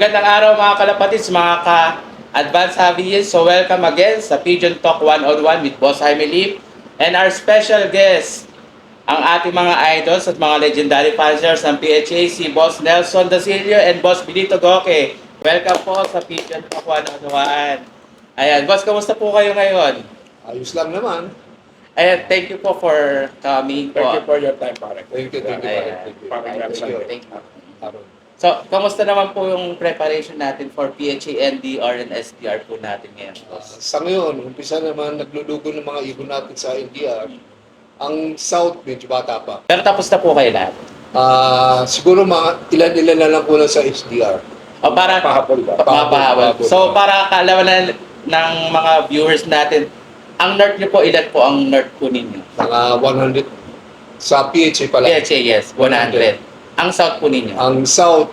Magandang araw mga kalapatids, mga ka-advance Javier. So welcome again sa Pigeon Talk 101 with Boss Jaime Lip and our special guest, ang ating mga idols at mga legendary fancers ng PHA, si Boss Nelson Dasilio and Boss Benito Goke. Welcome po sa Pigeon Talk 101. Ayan, Boss, kamusta po kayo ngayon? Ayos lang naman. Ayan, thank you po for coming Thank you po. for your time, pare. Thank you, thank you. Ayan. Thank you. Parang Thank nasa- you. Thank you. So, kamusta naman po yung preparation natin for PHA, NDR, and SDR po natin ngayon, Boss? sa ngayon, umpisa naman naglulugo ng mga ibon natin sa NDR. Ang South, medyo bata pa. Pero tapos na po kayo lahat. Ah, siguro mga ilan-ilan na lang po lang sa SDR. O para Pahabol ba? Pahabol. So para kaalaman na ng mga viewers natin, ang nerd niyo po, ilan po ang nerd po ninyo? Mga 100 sa PHA pala. PHA, yes, 100. Ang south po ninyo, Ang South,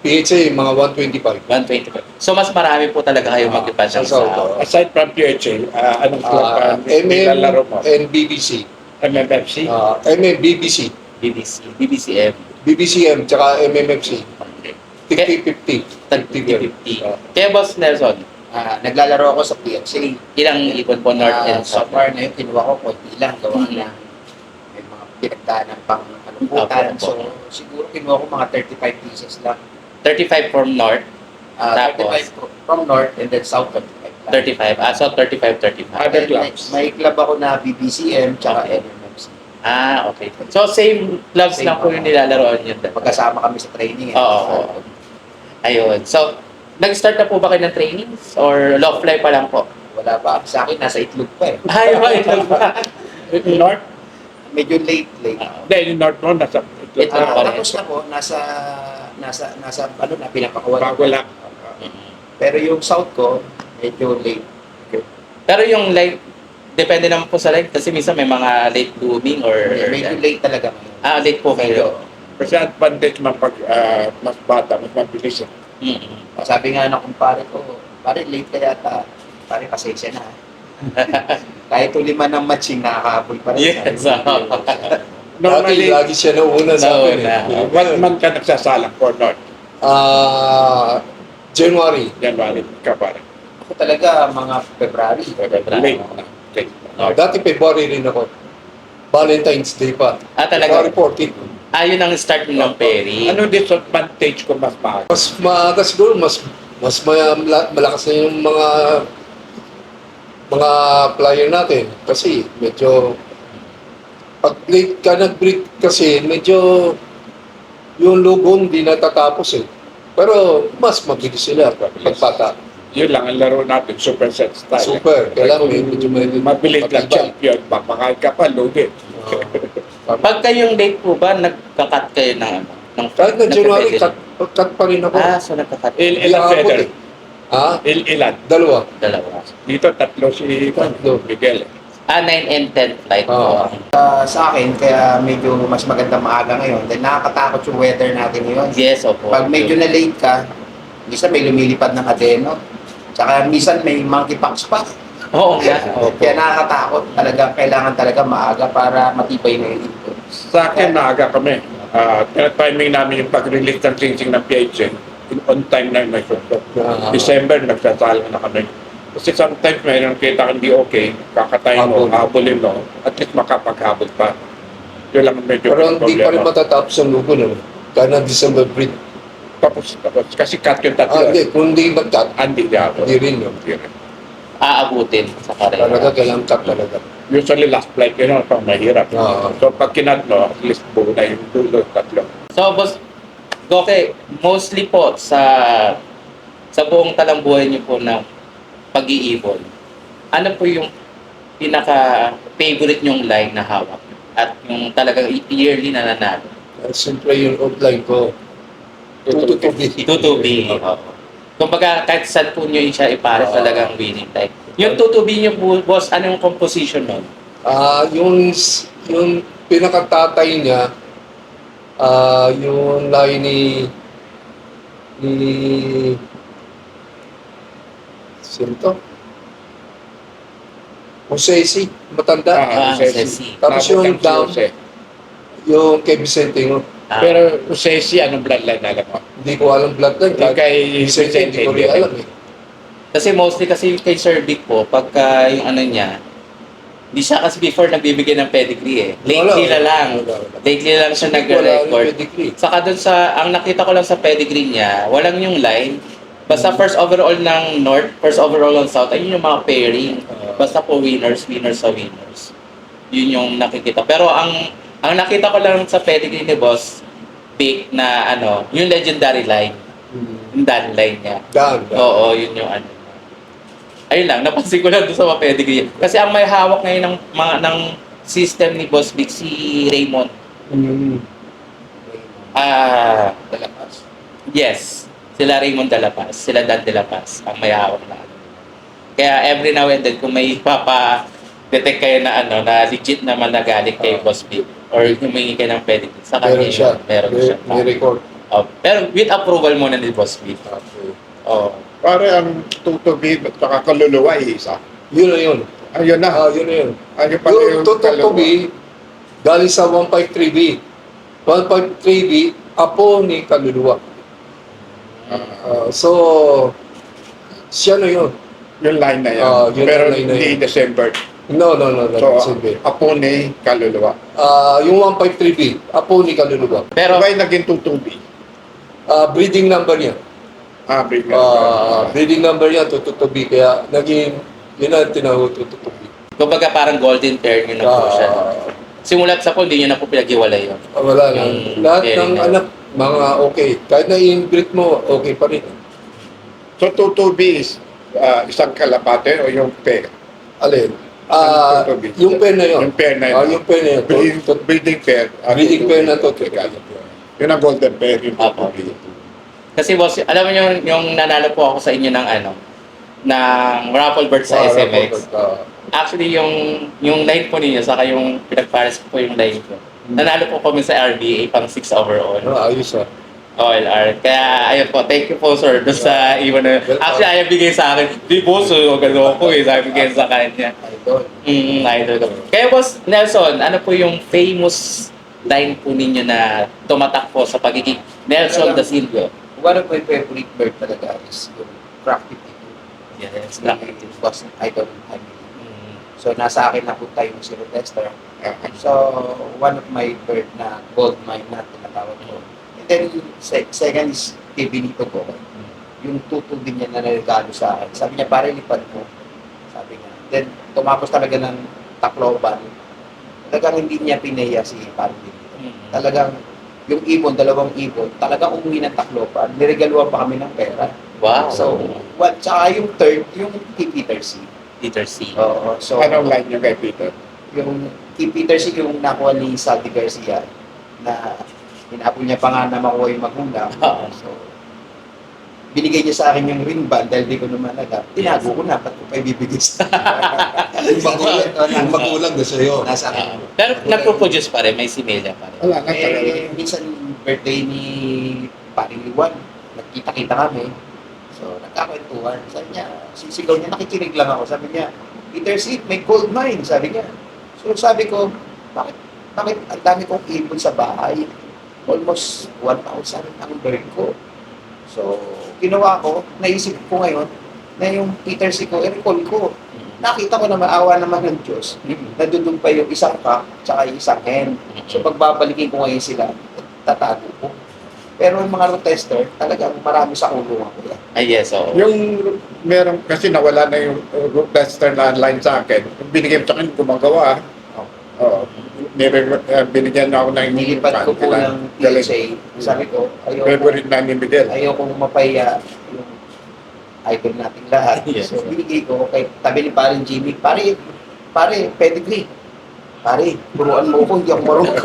PHA, mga 125. 125. So mas marami po talaga kayo Ah, mag-ipan sa South, south. oh. Aside from PHA, ah, anong club Ah, uh, MM nilalaro mo? and BBC. MMFC? Ah, MM, BBC. BBC, BBCM. BBCM, tsaka MMFC. Okay. 50-50. Tag 50-50. Kaya Boss Nelson, Ah, naglalaro ako sa PFC. ilang ibon po north Ah, and so south? far na yun, kinuha ko konti lang. Gawa Mhm. na may mga pinagdaanan pang kalungkutan. Apo, So, apo. siguro kinuha ko mga 35 pieces lang. 35 from north, Ah, Tapos? 35 fro- from north and then south 35 lang. 35. Ah, so 35-35. Other Then, clubs? May, may club ako na BBCM tsaka Okay. MMFC. Ah, okay. So same clubs Same lang po yung nilalaroan yun. Magkasama kami sa training. eh. Oo, oo. Ayun. So, nag-start na po ba kayo ng trainings? Or low fly pa lang po? Wala pa. Sa akin, nasa itlog pa eh. Ay, ba? North? Medyo late, late. Ah, Hindi, yung North mo, nasa Ito Ah, pa rin. tapos na po, nasa, nasa, nasa, ano na, pinapakuha. bago lang. Pero yung south ko, medyo late. Pero yung like, depende naman po sa like, kasi minsan may mga late blooming or... Medyo late talaga. Ah, late po kayo. Kasi advantage man pag ah, mas bata, mas mabilis. eh. Mm-mm. Sabi nga ng kumpare ko, pare late ka yata. Pare pasensya na. Kahit lima ng matching, nakakahabol pa rin. Yes, Sabi ko, Dati, Normally, lagi siya nauna sa akin. Nauna. eh. what month ka nagsasalang for North? Ah, January. January ka pare. Ako talaga, mga February. Late na. Okay. Ah, dati February rin ako. Valentine's Day pa. Ah, talaga? February 14. Ah, yun ang start ng Perry. Ano disadvantage ko mas maaga? Mas maaga siguro, mas mas maya- mala- malakas na yung mga mga player natin. Kasi medyo pag late ka nag-break kasi medyo yung logo hindi natatapos eh. Pero mas mabilis sila pagpata. Yun lang ang laro natin, super set style. Super. Kailangan may medyo may Mabilis lang champion, papakain ka pa, loaded. Ah. Pag kayong late po ba, nagka-cut kayo ng ano? Ng, Kahit na January, cut, cut pa rin ako. Ah, so nagka-cut. Il Hindi ilan ako feather? eh. Ha? Il ilan? Dalawa. Dalawa. Dito tatlo si Tatlo. Miguel. Ah, 9 and 10 flight. Oo. Ah, sa akin, kaya medyo mas maganda maaga ngayon. Dahil nakakatakot yung weather natin ngayon. Yes, opo. Pag medyo na late ka, minsan may lumilipad ng adeno. Tsaka minsan may monkeypox pa. Oo nga. Opo. Kaya nakakatakot. Talaga, kailangan talaga maaga para matibay na yung ipon. Sa akin, maaga kami. Uh, timing namin yung pag-release ng singsing ng PHN. On time na yung may suntok. Ah. December, nagsasala na kami. Kasi sometimes mayroon kita hindi okay, kakatayin mo, Habol. habulin mo, at least makapaghabol pa. Yun lang ang medyo Pero hindi pa rin matatapos ang logo na. Kaya na December break. Tapos, tapos, kasi cut yung Ah, tatlo. hindi. Kung hindi mag-cut, Ah, Hindi, di ako. hindi rin. No? Hindi rin. Aabutin sa Talaga karera. kailangan cut talaga. Usually last flight yun, ano, pang mahirap. Oo. So pag kinat mo, at least buo na yung dulo, tatlo. So, boss, Goke, mostly po sa sa buong talambuhay niyo po ng pag-iibon, ano po yung pinaka-favorite nyong line na hawak? At yung talagang yearly na nanalo? Uh, Siyempre yung outline ko. Tutubi. Oo. Kumbaga, kahit saan po nyo siya ipares Oo. talagang winning type. Yung tutubi nyo po, boss, ano yung composition nun? Ah, yung s- yung pinakatatay niya ah yung line ni ni sino to? Jose C. Matanda. Ah, Jose. Ceci. Tapos Tapos yung down, Jose. yung kay Vicente yung Ah, Pero Jose, anong bloodline alam mo? Hindi ko alam bloodline. Yung kay Vicente, hindi ko rin alam eh. Kasi mostly kasi kay Sir Vic po, pagka yung ano niya, hindi siya kasi before nagbibigay ng pedigree eh. Lately na lang. Lately lang siya pedigree. Saka dun sa, ang nakita ko lang sa pedigree niya, walang yung line. Basta first overall ng North, first overall ng South, ayun yung mga pairing. Ah. Basta po winners, winners sa winners. Yun yung nakikita. Pero ang ang nakita ko lang sa pedigree ni Boss, Vic, na ano, yung legendary line. Hmm. Yung Dan line niya. Dan. dan. Oo, yun yung ano. Ayun lang, napansin ko lang doon sa mga pedigree. Kasi ang may hawak ngayon ng mga ng system ni Boss Vic si Raymond. Hmm. Ah, Dalapas. yes. Sila Raymond de la Paz, sila Dan de la Paz ang may hawak na. Kaya every now and then kung may papa detect kayo na ano na legit naman na galing kay Boss Vic or humingi kayo ng pedigree sa kanya Meron siya. meron May, siya. may record. Oh, pero with approval muna ni Boss Vic. Okay. Oh. Pare, ang tutubi at saka kaluluwa ay isa. Yun na yun. Ayun na. Ah, yun na yun. Ayun pala Yung yung be, galing sa 153B. 153B, apo ni Kaluluwa. Ah, so, siya na yun. Yung line na yan. Ah, yun Pero line na hindi yun. December. No, no, no, no. So, So, apo ni kaluluwa. Ah, yung 153B, apo ni Kaluluwa. Pero Pero, naging tutubi? Ah, breeding number niya. Ah, bigla. Ah, breeding number niya, tututubi. Kaya naging, yun ang tinawag tutubi. kumbaga parang golden pair yun na po siya. Ah, Simulat sa po, hindi nyo na po pinag-iwalay yun. Ah, wala na. Yung Lahat pairing ng na- anak, mga okay. Kahit na i-inbreed mo, okay pa rin. So, tutubi is ah, isang kalapate o yung pair? Alin? Ah, tutubi? yung pen na yun. Yung pair na yun. Ah, yung pen na yun. Breeding, breeding pair. ah, Breeding tutubi. pen na to. Yun ang golden pair, yung Apo. tutubi. Kasi boss, alam mo yung, yung nanalo po ako sa inyo ng ano, ng raffle bird sa SMX. Ah, Actually, yung yung line po ninyo, saka yung pinagpares ko po yung line ko. Nanalo po kami sa RBA pang 6 overall. ah, ayos ah. OLR. Kaya, ayun po, thank you po sir doon sa iwan na. Actually, ayaw bigay sa akin. Di boss, oh, gano'n ko eh. Sabi bigay sa kanya. Idol. Mm, idol ko. Kaya boss, Nelson, ano po yung famous line po ninyo na tumatak po sa pagiging Nelson da Silva? One of my favorite bird talaga is yung crafty people. Yes, Ni Boss Idol family. Mm. So, nasa akin na po tayo yung zero tester. Ah, So, one of my bird na gold mine na tinatawag ko. And then, se- second is kay Benito ko. Yung tutol din niya na nagregalo sa akin. Sabi niya, pare lipad mo. Sabi niya. Then, tumapos talaga ng Tacloban. Talagang hindi niya pinaya si pare Benito. Mm. Talagang yung ibon, dalawang ibon, talagang umuwi ng Tacloban. Niregaluhan pa kami ng pera. Wow. So, what, tsaka yung third, yung kay Peter C. Peter C. Oo. So, Anong line niyo kay Peter? yung kay Peter C yung nakuha ni Saldi Garcia na hinapon niya pa nga na makuha yung magulang. Oo. So, binigay niya sa akin yung ring band dahil di ko naman alam. Tinago ko na, ba't ko pa ibibigay sa Yung magulang, yung magulang na sa'yo. Nasa akin. pero nagpo-produce pa rin, may similya pa rin. Wala na talaga. Eh, minsan birthday ni Paring Liwan, nagkita-kita kami. So, nagkakwentuhan. Sabi niya, sisigaw niya, nakikinig lang ako. Sabi niya, Peter C, may gold mine, sabi niya. So, sabi ko, bakit, bakit ang dami kong ipon sa bahay? Almost 1,000 ang bird ko. So, ginawa ko, naisip ko ngayon, na yung Peter C ko, i-recall ko. Nakita ko na maawa naman ng Diyos, nandun pa yung isang cock, tsaka yung isang hen. So pagbabalikin ko ngayon sila, tatago ko. Pero yung mga root tester, talagang marami sa kulungan ko yan. Ay, yes, oo. Yung meron kasi nawala na yung uh, root tester na line sa akin. Yung binigay mo sa akin, gumagawa. Oo. Nire- uh, binigyan na ako ng Nilipat ko po ng. PSA. Sabi ko, ayoko, Favorite na ni Miguel. ayoko mapaya yung idol nating lahat. Yes. So binigay ko kay tabi ni parin Jimmy, pare, pare, pedigree. Pare, turuan mo ko, hindi ako marunong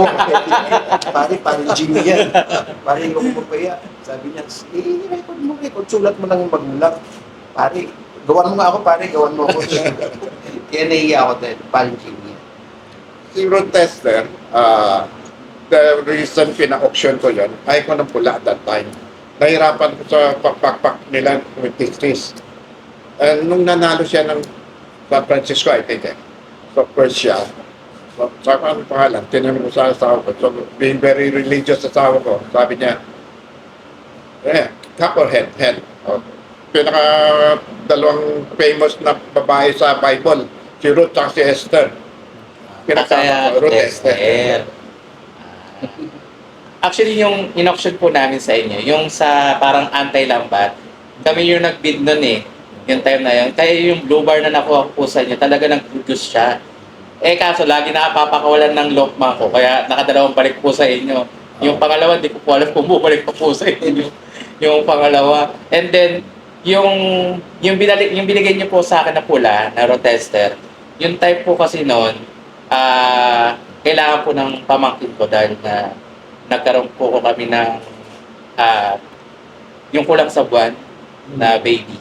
pare, pare Jimmy yan. Pare, ako mapaya. Sabi niya, eh, record mo, record. Sulat mo lang yung magulang. Pare, gawan mo nga ako, pare, gawan mo ako. Kaya nahiya ako dahil pare Jimmy. Root tester, uh, the reason pina-auction ko yun, ay ko ng pula at that time. Nahirapan ko sa pakpak nila with this. And nung nanalo siya ng San Francisco, I think eh. So first siya, so, sabi ko, ano pangalan? Tinanong ko sa asawa ko. So being very religious sa asawa ko, sabi niya, Eh, cup or head? Head. Oh. Pinaka dalawang famous na babae sa Bible, si Ruth at si Esther. Pinaka Kaya, Ruth Esther. Esther. Actually, yung in-auction po namin sa inyo, yung sa parang anti-lambat, kami yung nag-bid nun eh, yung time na yun. Kaya yung blue bar na nakuha ko po sa inyo, talaga nag-produce siya. Eh kaso, lagi nakapapakawalan ng lokma ko, kaya nakadalawang balik po sa inyo. Yung pangalawa, di ko po alam kung bumalik pa po sa inyo. yung pangalawa. And then, yung yung binalik yung binigay niyo po sa akin na pula na rotester, yung type po kasi noon, ah kailangan po ng pamangkin ko dahil na nagkaroon po ko kami ng ah yung kulang sa buwan na baby.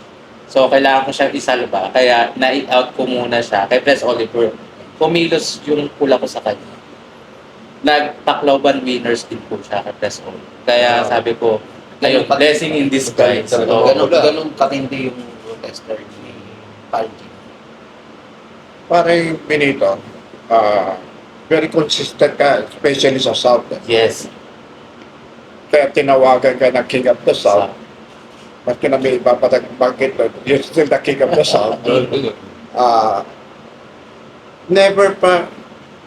So, kailangan ko siyang isalba. Kaya, na-out ko muna siya kay Pres Oliver. Kumilos yung pula ko sa kanya. Nagtaklaban winners din po siya kay Pres Oliver. Kaya Wow. sabi ko, ayun, blessing in disguise. So, Ganun, ganun katindi yung tester ni Parji. Parang Benito, ah, very consistent ka, especially sa South. yes. Kaya tinawagan ka na King of the South. Maski na may ipapatag bakit, you're still the King of the South. Ah, never pa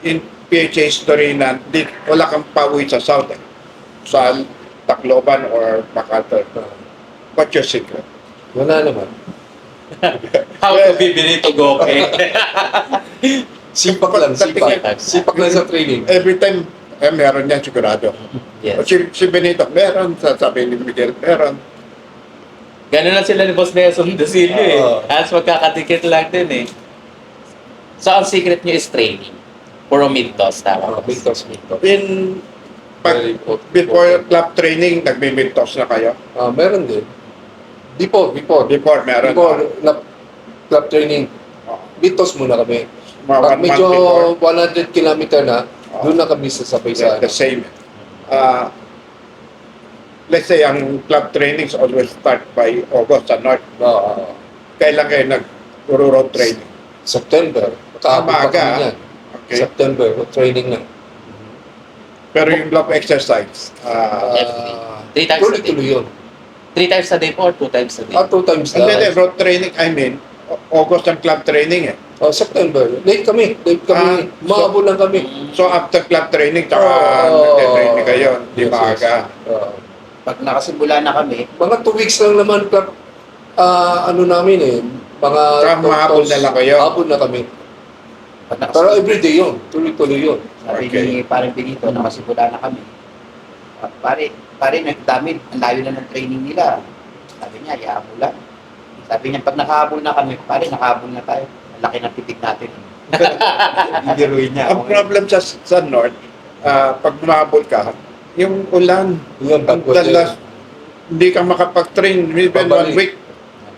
in PHA history na di, wala kang pauwi sa South eh. Sa Tacloban or MacArthur. What's your secret? Wala naman. How to be Benito Goke. Sipak lang, sipak. Sipak. Sipak lang sa training. Every time, eh, meron yan sigurado. yes. Si, si Benito, meron. Sasabi ni Miguel, meron. Ganun lang sila ni Boss Nelson Dosilio eh. Oo. Halos magkakadikit lang din eh. So, ang secret nyo is training. Puro mintos, tama Ah, ba? Mintos, mintos. In, pag, Very before club training, nagbimintos na kayo. Ah, meron din. Before, before. Before, meron. Before, na, club training, Mintos muna kami. Mga Pag one medyo month before. 100 kilometer na, doon na kami sasabay sa Yeah, the same. Uh, let's say, ang club trainings always start by August sa North. Ah, Kailan kayo nag-road training? September. Kami yan. Okay. September, training na. Pero yung block exercise, uh, Ah, Three times a day. tuloy-tuloy yun. Three times a day po or two times a day? Ah, two times and then na. the road training, I mean, August ang club training eh. Oh, September. Late kami. Late kami. Ah, Mahabol lang kami. So after club training, tsaka Oh. nag-training kayo, di Yes, ba yes. aga? Ah, Pag nakasimula na kami, mga two weeks lang naman club, ah, ano namin eh. Mga Tsaka two mahabol na lang kayo. Habol na kami. pag Pero nakasimula, everyday yun. Tuloy-tuloy yun. sabi Okay. ni parang Benito, nakasimula na kami. Ah, pare, pare, nagdami, ang layo na ng training nila. Sabi niya, mo lang. Sabi niya, pag nakahabol na kami, pare, nakahabol na tayo. Laki ng titig natin. Bibiruin niya. Ang problem sa, sa North, ah, pag bumabol ka, yung ulan, Yun, ang backward dalas, hindi ka makapag-train, even one week,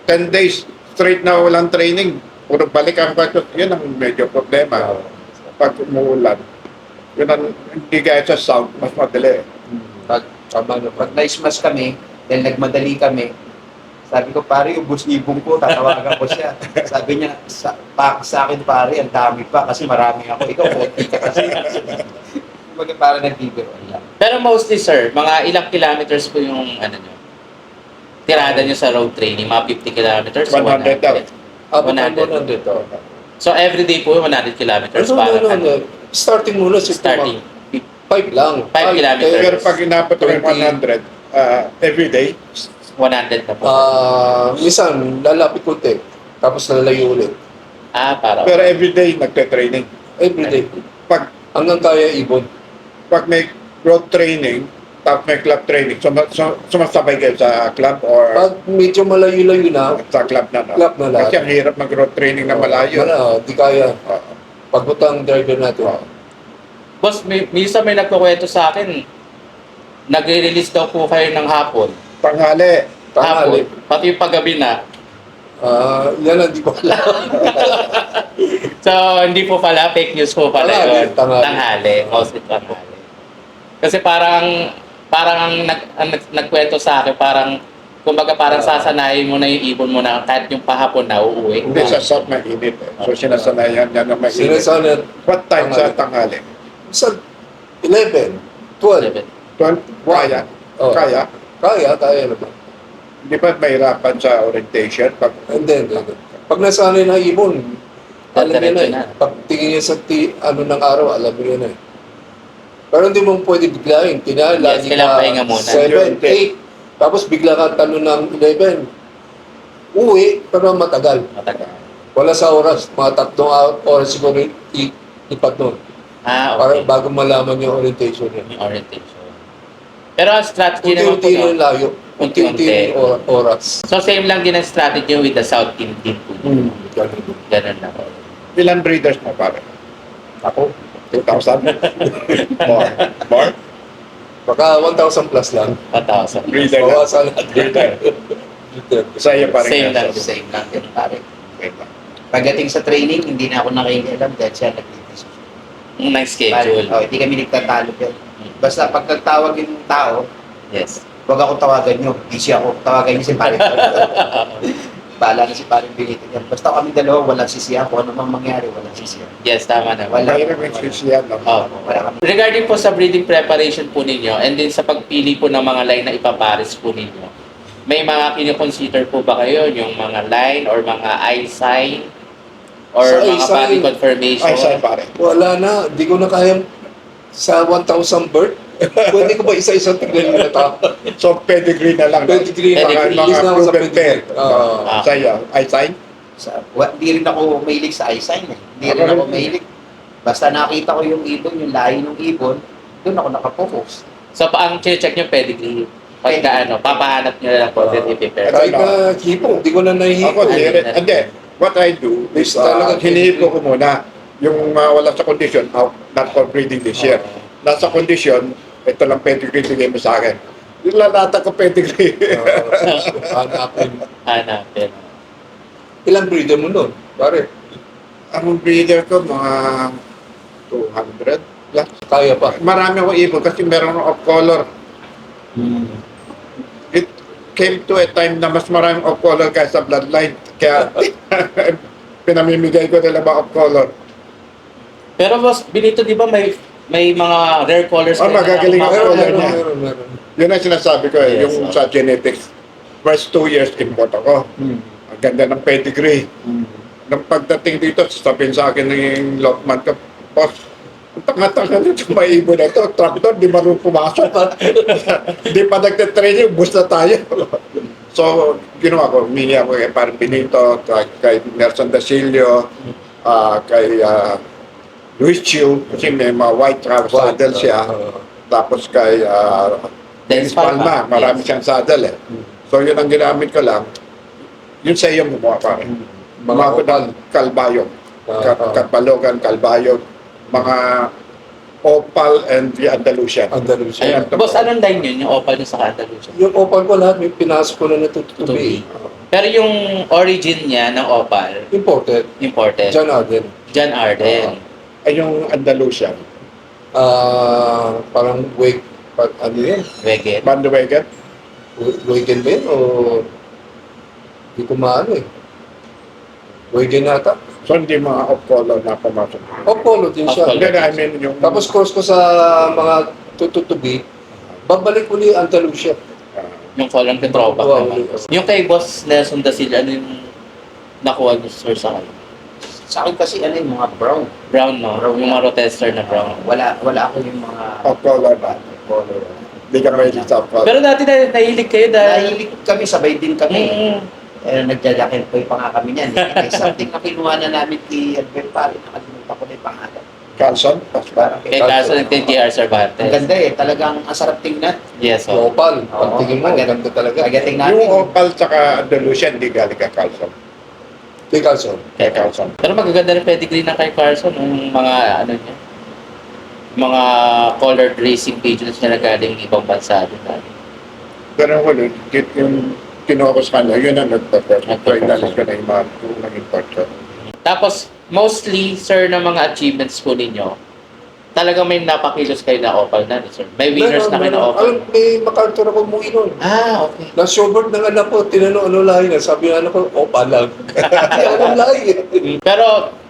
10 days straight na walang training, puro balik ang bakit, yun ang medyo problema. Pag umuulan, yun ang, hindi gaya sa South, mas madali. Pag, na Pag na-smash kami, dahil nagmadali kami, sabi ko, pare, ubus ibong ko, tatawagan ko siya. Sabi niya, sa, pa, sa akin, pare, ang dami pa, kasi marami ako. Ikaw, konti ka kasi. Kumbaga, parang nagbibiro lang. Pero mostly sir, mga ilang kilometers po yung ano nyo? Tirada nyo sa road training, mga 50 kilometers? 100 daw. Abot ng 100. 100. oh. So everyday po 100 kilometers No, no, para no, ano, no. Starting muna si starting. 5 lang. Five kilometers. Pero pag inabot mo yung 100, 20. uh, every day, 100 na po. Ah, minsan, lalapit konti. Tapos lalayo ulit. ah, para. pero every day nagte-training. Everyday. Pag, Hanggang kaya ibon. pag may road training, tapos may club training, suma, sum- sumasabay kayo sa club or Pag medyo malayo-layo na, sa club na no? club na lahat. Kasi ang hirap mag-road training na malayo. Wala, di kaya. Oo. Pagbutang driver natin. Oo. Boss, may, minsan may nagkukwento sa akin, nagre-release daw po kayo ng hapon. Tanghali, Tanghali. Hapon. Pati yung paggabi na. Ah, yan ang di ko alam. So, hindi po pala, fake news po pala Tanghali, yun. tanghali. Tanghali. Mostly tanghali. Kasi parang, parang ang, nag, ang nag, nagkwento sa akin, parang, kumbaga parang Ah. sasanayin mo na yung ibon mo na kahit yung pahapon na uuwi. hindi sa south mainit. Eh. So sinasanayan niya na mainit. Sinasabi What time sa tanghali? sa 11, 12. 12? Kaya? Oh. Kaya? Kaya, kaya naman. Di ba mahirapan sa orientation? Pag, And then, then, pag nasanay na ibon, alam niya na Diretso eh. na. Pag tingin niya sa ti, ano ng araw, alam niya na eh. Pero hindi mo pwede biglayin. Kina, Yes, lagi kailangan ka pahinga muna. 7, 8. Tapos bigla ka talo ng 11. Uwi, pero matagal. Matagal. Wala sa oras. Mga tatlong or- oras siguro i- ipat nun. Ah, Para okay. bago malaman yung orientation niya. Yung orientation. Pero ang strategy naman po Unti-unti yung no? layo. Unti-unti yung or- oras. So same lang din ang strategy with the South Team po. Hmm. Ganun. Ganun lang. ilan breeders mo pare? Ako, 2,000? More. More? baka 1,000 plus lang. 1,000. Breeder lang. Bawasan natin. Breeder. Sa iyo pa rin. Same lang. Same lang din pare. Same lang. Pagdating sa training, hindi na ako nakikialam dahil siya nagtitisusun. Yung nice schedule. Oh, hindi kami nagtatalo yan. Basta pag nagtawag yung tao, Yes. huwag ako tawagan nyo. Busy ako. Tawagan nyo si pare. Bahala na si pare Benito yan. Basta kami dalawa, walang sisiya. Kung ano mang mangyari, walang sisiya. Yes, tama naman. Wala. Mahirap yung sisiyan. No? Oh. Wala kami. Regarding po sa breeding preparation po ninyo and then sa pagpili po ng mga line na ipapares po ninyo, may mga kinoconsider po ba kayo yung mga line or mga eye sign or Sa mga eye sign. body confirmation? Ay, saan pare? Wala na. Di ko na kaya sa 1,000 bird. Pwede ko ba isa-isa tignan yung nata? So, pedigree na lang. Pedigree na. Mga, Pedigree. mga sa proven pair. pedigree. Ah. Ah. Sa'yo, ay sign? Sa, wa, di rin ako mahilig sa eyesight eh. Hindi Ako rin ako mahilig. Basta nakita ko yung ibon, yung lahi ng ibon, doon ako nakapokus. So, pa ang check nyo pedigree. Pagka ano, papahanap nyo na lang po Ah. Kahit na hipo, di ko na nahihipo. Ako, Ano hindi. Hindi. What I do is, uh, talagang hinihipo ko muna yung uh, wala sa condition, out, not for breeding this year. Nasa condition, ito lang pedigree bigay mo sa akin. Yung lalata ko pedigree. Ah, hanapin. Hanapin. Ilang breeder mo nun? Pare, Ang breeder ko, mga 200 plus. kaya pa. Marami akong ibon kasi meron akong off color. It came to a time na mas maraming off color kaysa bloodline. Kaya pinamimigay ko nila mga off color. Pero boss, Benito, di ba may may mga rare colors Oh, kayo na magagaling ang nakuha? Meron, color meron, niya. meron, meron. Yun ang sinasabi ko eh, Yes, yung oh. sa genetics. First two years import ako. Ang ganda ng pedigree. Nang pagdating dito, sabihin sa akin ng Lokman ko, Boss, ang tanga-tanga nito, may ibon na ito. Tractor, di marunong pumasok. di pa nagtitraining, bus na tayo. so, ginawa ko, humingi ako kay Parang kay, kay Nelson Dasilio, ah, kay ah, Luis Chiu, kasi may mga white trap saddle siya. Ah, Tapos kay ah, Dennis Palma, marami Yes. siyang saddle eh. So yun ang ginamit ko lang. Yun sa iyo gumawa pa rin. Mga Mga opal. kalbayog. Ah, ah. Katbalogan, kalbayog. Mga opal and the Andalusian. Andalusia. Ayan. Boss, anong line yun? Yung opal nyo sa Andalusia? Yung opal ko lahat, may pinasok ko na natutubi. Tutubi. Pero yung origin niya ng opal, Imported. imported. John Arden. John Arden. Ay yung Andalusian. Ah, parang wake, pa, ano yan? Weget. Bandwagon. Wagen ba yun? O, hindi ko maano eh. Wagen nata. So hindi mga off-color na pumasok. O, polo din siya. Hindi, I mean yung... Tapos cross ko sa mga tututubi, babalik uli ang Andalusia. ah, Yung column de throwback Wow, naman. Yung kay Boss Nelson da Silva, ano yung nakuha niyo sir sa kanya? Sa akin kasi ano yung mga brown. Brown, no? Brown yung mga rotester na brown. Wala wala ako yung mga off-color na. color. Hindi ka may sa off-color. Pero dati na nahilig kayo dahil... Nahilig kami, sabay din kami. Mm, Eh, nagjajakil po pa nga kami niyan. Eh, something na kinuha na namin kay Albert Pari, nakalimutan ko na yung pangalan. Carlson. Parang kay Carson at kay JR Cervantes. Ang ganda eh, talagang ang sarap tingnan. Yes, Yung oh. opal, Oo. pag tingin mo, ganda talaga. Pagdating namin, Yung opal tsaka Andalusian, hindi galing kay Carlson. Kay Carlson. Kay Carlson. Pero magaganda rin pedigree ng kay Carson, yung mga ano niya, mga colored racing niya na galing ibang bansa din natin. Pero huli, kit yung kinuha ko sa kanya, yun ang inalis ko na yung mga import ko. Tapos, mostly, sir, ng mga achievements po ninyo, talagang may napakilos kayo na opal na, sir. May winners na kayo na Meron, opal. Alam, may MacArthur ako umuwi nun. Ah, okay. Na showboard ng anak ko, tinanong ano lahi na. Sabi ng anak ko, opal lang. Hindi ako lahi. Pero,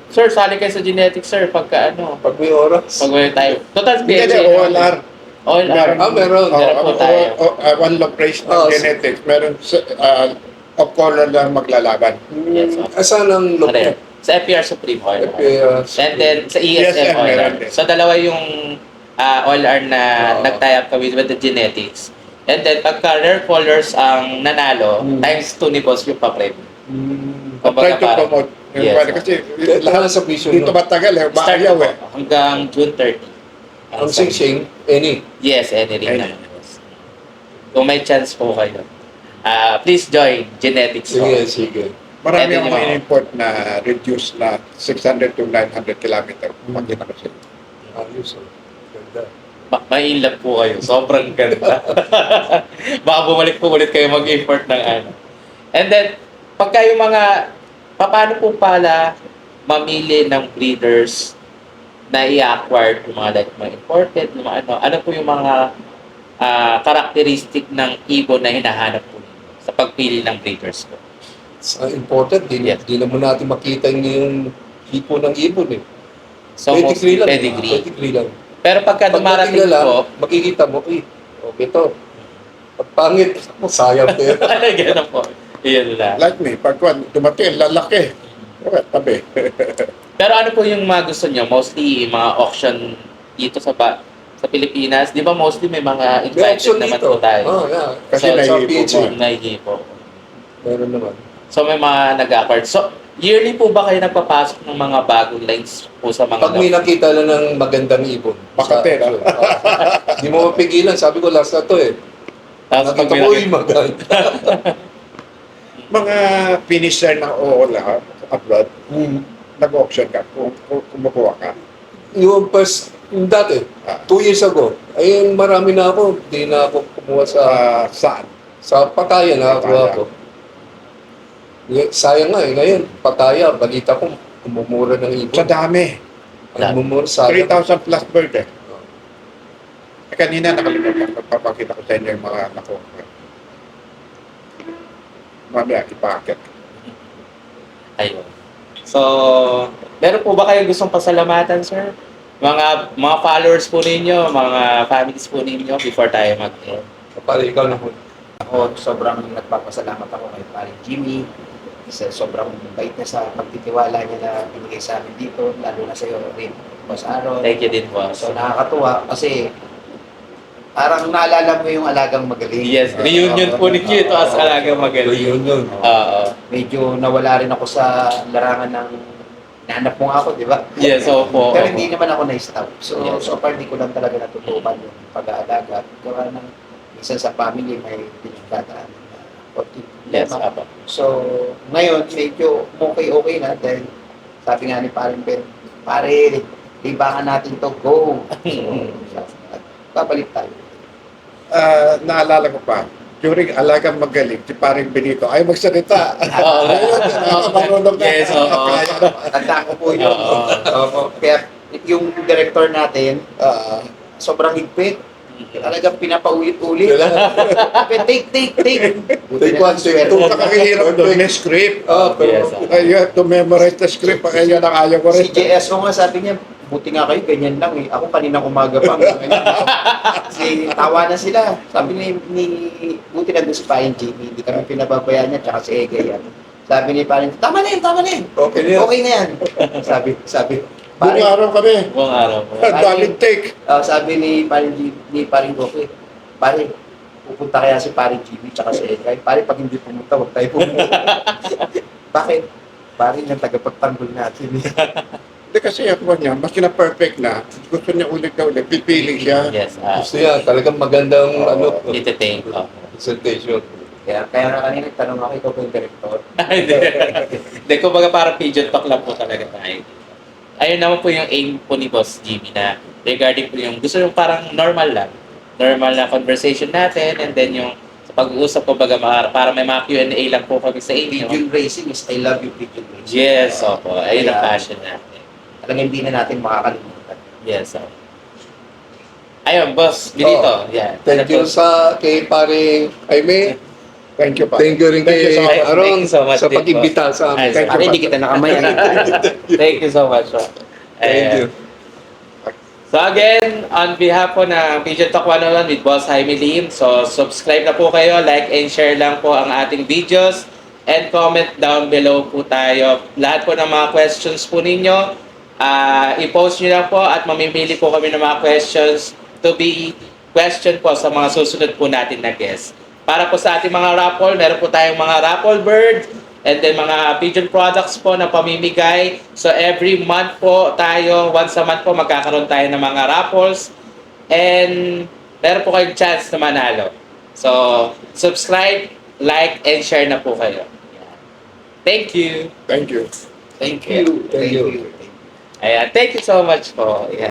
sir, sali kayo sa genetics, sir, pagka ano, Pag may oras. pag may tayo. Total, Hindi, hindi, PHA. OLR. Are. Ah, meron. Meron po tayo. ah, one ng Oh, s- genetics. Meron uh, of color lang maglalaban. Yes, sir. Asan ang? Sa FPR Supreme Oil. FPS. And then sa ESM ESM Oil. meron din. So dalawa yung uh, Oil R na Oo. nag-tie up kami with the genetics. And then pagka rare colors ang nanalo, Hmm. times 2 ni boss yung pa-prep. Try Kumbaga to parang- promote. Yung Yes, sir. kasi Lahat lahat sa vision dito matagal eh. Start Maayaw po eh. hanggang June 30. Ang sing-sing, any. Yes, any ring Any. boss. Kung may chance po kayo. Ah, please join Genetics. Sige, sige. Marami ang mga import na reduce na 600 to 900 kilometer. Makita ko sila. Ayos. oh. Ganda. Ma- love po kayo. Sobrang ganda. Baka bumalik po ulit kayo mag-import ng ano. And then, pagka yung mga, paano po pala mamili ng breeders na i-acquire yung mga like mga imported, yung mga ano, ano po yung mga ah, characteristic ng ibon na hinahanap po sa pagpili ng breeders ko? Sa important, di, Yes. di naman natin makita yung hipo ng ibon eh. So, pedigree lang. pedigree. Pedigree lang. Pero pagka Pag dumarating nakilala, po, makikita mo, eh, okay to. Pag pangit, sayang pero. ano gano'n po. Yun lang. Like me, pag kwan, dumating, lalaki. Okay, tabi. Pero ano po yung mga gusto nyo? Mostly mga auction dito sa ba sa Pilipinas. Di ba mostly may mga invited naman dito. po tayo. Oh, yeah. Kasi So, sa naihipo mo. Naihipo. Meron naman. So may mga nag-accord. So yearly po ba kayo nagpapasok ng mga bagong lines po sa mga Pag may nakita lang ng magandang ibon. Makate, sa- no? Ah, Di mo mapigilan. Sabi ko, last na to eh. Tapos pag Nakita may ko, uy, nakita- maganda. mga finisher ng oo lahat abroad, nag-auction ka, kung, kung kumukuha ka. Yung first, yung dati, Ah. two years ago, ayun, marami na ako. Di na ako kumuha sa, Ah, saan? sa Pataya na ako Sayang nga eh, ngayon, Pataya, balita ko, kumumura ng ibon. Sa dami. Ang mumura, sayang. 3,000 plus bird eh. Eh, kanina nakalimutan ko, papakita ko sa inyo yung mga nakuha. Mamaya, ipakit. Ayun. So, meron po ba kayong gustong pasalamatan, sir? Mga mga followers po ninyo, mga families po ninyo before tayo mag-end. Para ikaw na po. Ako, sobrang nagpapasalamat ako kay Paring Jimmy. Kasi sobrang bait niya sa pagtitiwala niya na binigay sa amin dito, lalo na sa iyo rin, Boss Aaron. Thank you din po. So nakakatuwa kasi parang naalala mo yung alagang magaling. Yes, reunion po ninyo ito as alagang magaling. Reunion. Oo. Medyo nawala rin ako sa larangan ng nanap mo ako, di ba? Yes, opo. Pero hindi naman ako na-stop. So, Yes. so far, hindi ko lang talaga natutukan yung pag-aalaga. Gawa ng minsan sa family may pinagdadaan na konting Yes, opo. So, ngayon, medyo okay-okay na dahil sabi nga ni Paring Ben, pare, libangan natin to, go! So, babalik tayo. Ah, naalala ko pa, during alagang magaling, si paring Benito ay magsalita. Oo. Marunong na. Yes, oo. Tandaan ko po yun. Kaya yung director natin, Ah, sobrang higpit. Talagang pinapaulit-ulit. Take, take, take. Take one, take two. nakakahirap doon may script. Ah, pero Yes, you have to memorize the script. Kaya yan ang ayaw ko rin. Si JSO nga sabi niya, buti nga kayo, ganyan lang eh. Ako kanina umaga pa. Kasi tawa na sila. Sabi ni, ni buti na doon si Payan Jimmy. Hindi kami pinababayaan niya, tsaka si Ege yan. Sabi ni Payan, tama na yun, tama na yun. okay. Okay na yan. sabi, sabi. Buong Pare, araw kami. Buong araw po. Ang daming take. ah, sabi ni Parin G- ni Parin Goki, pare, pupunta kaya si Parin Jimmy tsaka si Ege. Pare, pag hindi pumunta, huwag tayo pumunta. Bakit? Pare, yung tagapagtanggol natin. eh. Hindi kasi ako niya, mas na perfect na, gusto niya ulit na ulit, pipili siya. Yes, ah. Gusto yan, talagang magandang Oo. ano, Dito take. Oh. presentation. Kaya, kaya nga kanina tanong ako, ikaw ba yung director? Hindi. Hindi, kumbaga parang pigeon talk lang po talaga tayo. Ayun naman po yung aim po ni Boss Jimmy na regarding po yung gusto yung parang normal lang. Normal na conversation natin and then yung sa pag-uusap ko baga para may mga Q&A lang po kami sa inyo. Pigeon racing is I love you, pigeon racing. Yes, opo. Ayun ang passion natin. Talagang hindi na natin makakalimutan. Yes, opo. Ayun, Boss, Benito. Oh, yeah. Thank you po? sa kay paring Jaime. Thank you pa. Thank you rin Thank you kay so much. Thank you so much sa din po. pag-imbita sa amin. Ay, Thank you Pare, pa. hindi kita nakamayan. Thank you so much. po. Thank Ayan. you. So again, on behalf po ng Pigeon Talk 101 with Boss Jaime Lim, so subscribe na po kayo, like and share lang po ang ating videos, and comment down below po tayo. Lahat po ng mga questions po ninyo, ah, i-post nyo lang po at mamimili po kami ng mga questions to be question po sa mga susunod po natin na guests. Para po sa ating mga raffle, meron po tayong mga raffle bird, and then mga pigeon products po na pamimigay. So every month po tayo, once a month po magkakaroon tayo ng mga raffles. And meron po kayong chance na manalo. So subscribe, like, and share na po kayo. Thank you. Thank you. Thank you. Thank you. Ayan, thank you so much po. Ayan.